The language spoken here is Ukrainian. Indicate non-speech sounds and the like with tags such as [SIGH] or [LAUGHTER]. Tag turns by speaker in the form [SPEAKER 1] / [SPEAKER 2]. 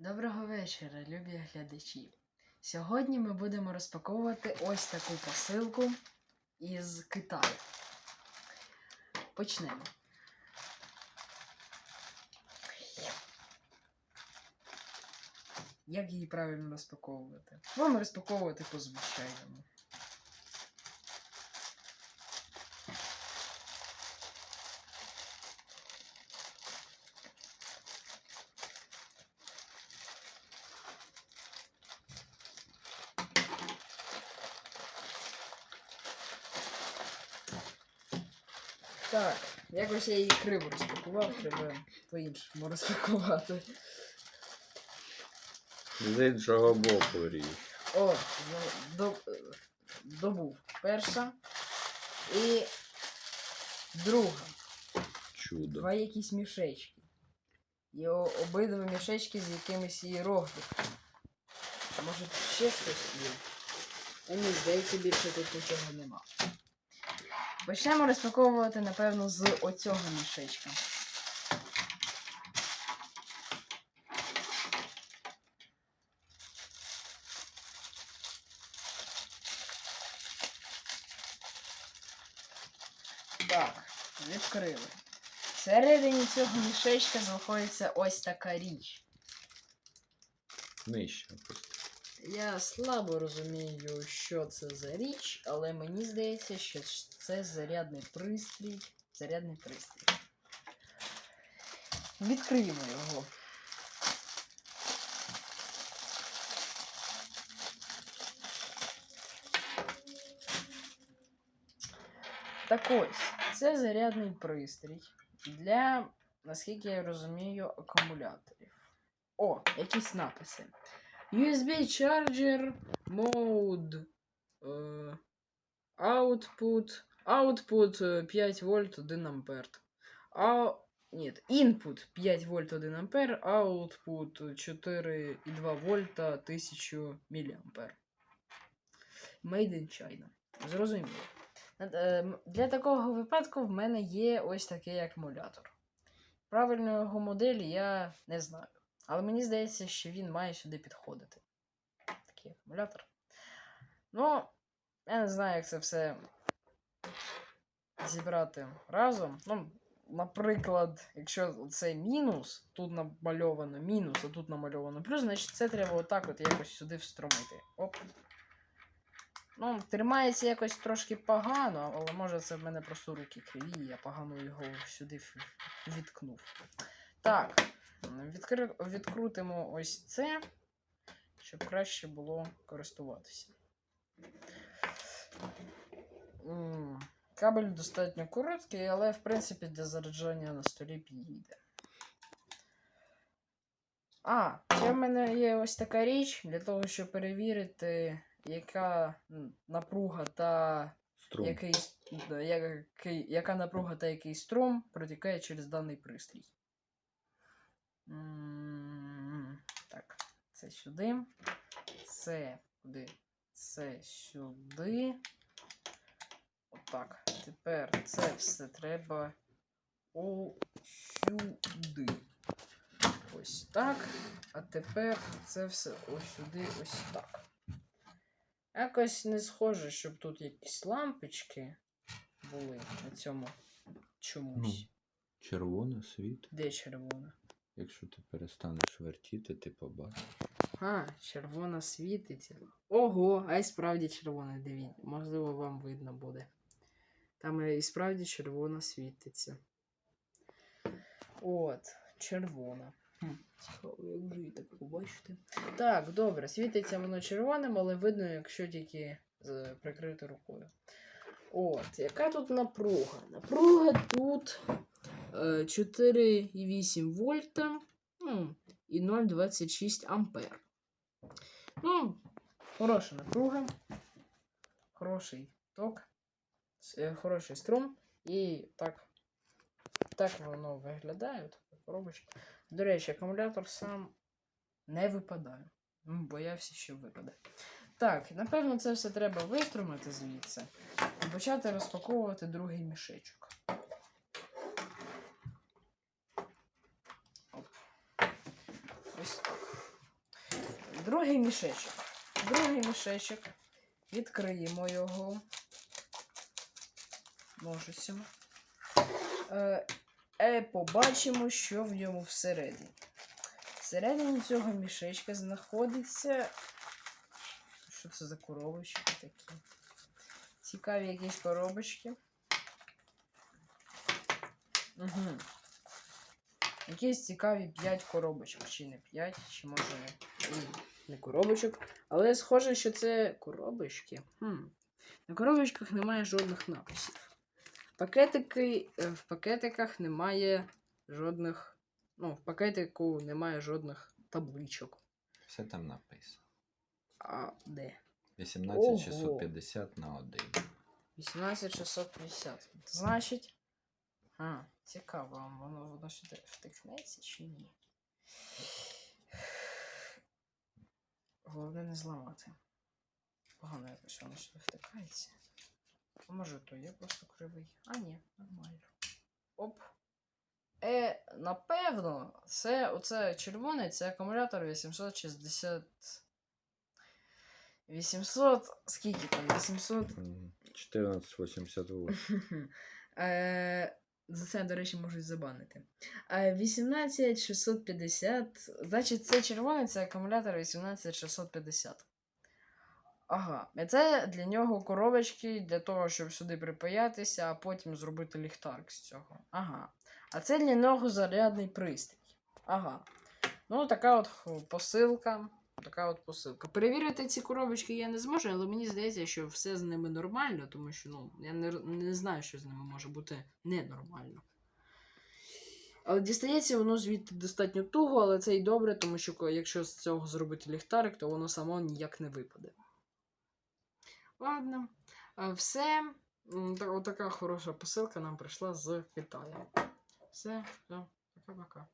[SPEAKER 1] Доброго вечора, любі глядачі. Сьогодні ми будемо розпаковувати ось таку посилку із Китаю. Почнемо. Як її правильно розпаковувати? Будемо розпаковувати по звичайному. Так, якось я її криво розпакував, треба по-іншому розпакувати.
[SPEAKER 2] З іншого боку ріж.
[SPEAKER 1] О, до, добув. Перша і друга.
[SPEAKER 2] Чудо.
[SPEAKER 1] Два якісь мішечки. І обидва мішечки з якимись іерогліфами. Може ще щось є? А ні, здається, більше тут нічого нема. Почнемо розпаковувати, напевно, з оцього мішечка. Так, відкрили. Всередині цього мішечка знаходиться ось така річ.
[SPEAKER 2] Нижче. просто.
[SPEAKER 1] Я слабо розумію, що це за річ, але мені здається, що це зарядний пристрій. Зарядний пристрій. Відкриємо його. Так ось, це зарядний пристрій для, наскільки я розумію, акумуляторів. О, якісь написи. USB charger mode е, output output е, 5 вольт 1 ампер. А, нет, input 5 вольт 1 ампер, output 4,2 вольта 1000 міліампер. Made in China. Зрозуміло. М- Для такого випадку в мене є ось такий акумулятор. Правильної його моделі я не знаю. Але мені здається, що він має сюди підходити. Такий акумулятор. Ну, я не знаю, як це все зібрати разом. Ну, наприклад, якщо це мінус, тут намальовано мінус, а тут намальовано плюс, значить це треба отак от якось сюди встромити. Оп. Ну, тримається якось трошки погано, але може це в мене просто руки криві, я погано його сюди відкнув. Так. Відкри... Відкрутимо ось це, щоб краще було користуватися. Кабель достатньо короткий, але в принципі для заряджання на столі підійде. А, ще в мене є ось така річ для того, щоб перевірити, яка напруга та
[SPEAKER 2] Струм.
[SPEAKER 1] який, який, яка напруга та який струм протікає через даний пристрій. Так, це сюди. Це куди? Це сюди. Отак. Тепер це все треба сюди. Ось так. А тепер це все ось сюди, ось так. Якось не схоже, щоб тут якісь лампочки були на цьому чомусь.
[SPEAKER 2] Червоне світ.
[SPEAKER 1] Де червона?
[SPEAKER 2] Якщо ти перестанеш вертіти, ти побачиш.
[SPEAKER 1] А, червона світиться. Ого, а й справді червона, дивіться. Можливо, вам видно буде. Там і справді червона світиться. От, червона. Цікаво, як же її так побачити. Так, добре, світиться воно червоним, але видно, якщо тільки з- прикрити рукою. От, яка тут напруга? Напруга тут е, 4,8 вольта ну, і 0,26 ампер. Ну, хороша напруга, хороший ток, е, хороший струм. І так, так воно виглядає. До речі, акумулятор сам не випадає. Боявся, що випаде. Так, напевно, це все треба виструмити звідси і почати розпаковувати другий мішечок. Ось так. другий мішечок. Другий мішечок. Відкриємо його. Ножицями. Е, е, побачимо, що в ньому всередині. Всередині цього мішечка знаходиться. Що це за коробочки такі? Цікаві якісь коробочки. Угу. Якісь цікаві 5 коробочок. Чи не 5, чи може не, не коробочок. Але схоже, що це коробочки. Хм. На коробочках немає жодних написів. Пакетики, е, в пакетиках немає жодних. Ну, в пакетику немає жодних табличок.
[SPEAKER 2] Все там написано.
[SPEAKER 1] А де?
[SPEAKER 2] 18650 на 1.
[SPEAKER 1] 18650. Значить. А, цікаво, воно, воно сюди втикнеться чи ні? Головне не зламати. Погано якось воно сюди втикається. А може то є просто кривий. А ні, нормально. Оп. Е, напевно, це оце червоне, це акумулятор 860. 800. Скільки там? 800.
[SPEAKER 2] 1488. [LAUGHS]
[SPEAKER 1] Е, За це, до речі, можуть забанити. Е, 18650. Значить, це червоний, це акумулятор 18650. Ага. Це для нього коробочки для того, щоб сюди припаятися, а потім зробити ліхтарик з цього. Ага. А це для нього зарядний пристрій. Ага. Ну, така от посилка. Така от посилка. Перевірити ці коробочки я не зможу, але мені здається, що все з ними нормально, тому що ну, я не, не знаю, що з ними може бути ненормально. Але дістається воно звідти достатньо туго, але це й добре, тому що якщо з цього зробити ліхтарик, то воно само ніяк не випаде. Ладно. Все. Отака хороша посилка нам прийшла з Китаю. Все, все, пока-пока.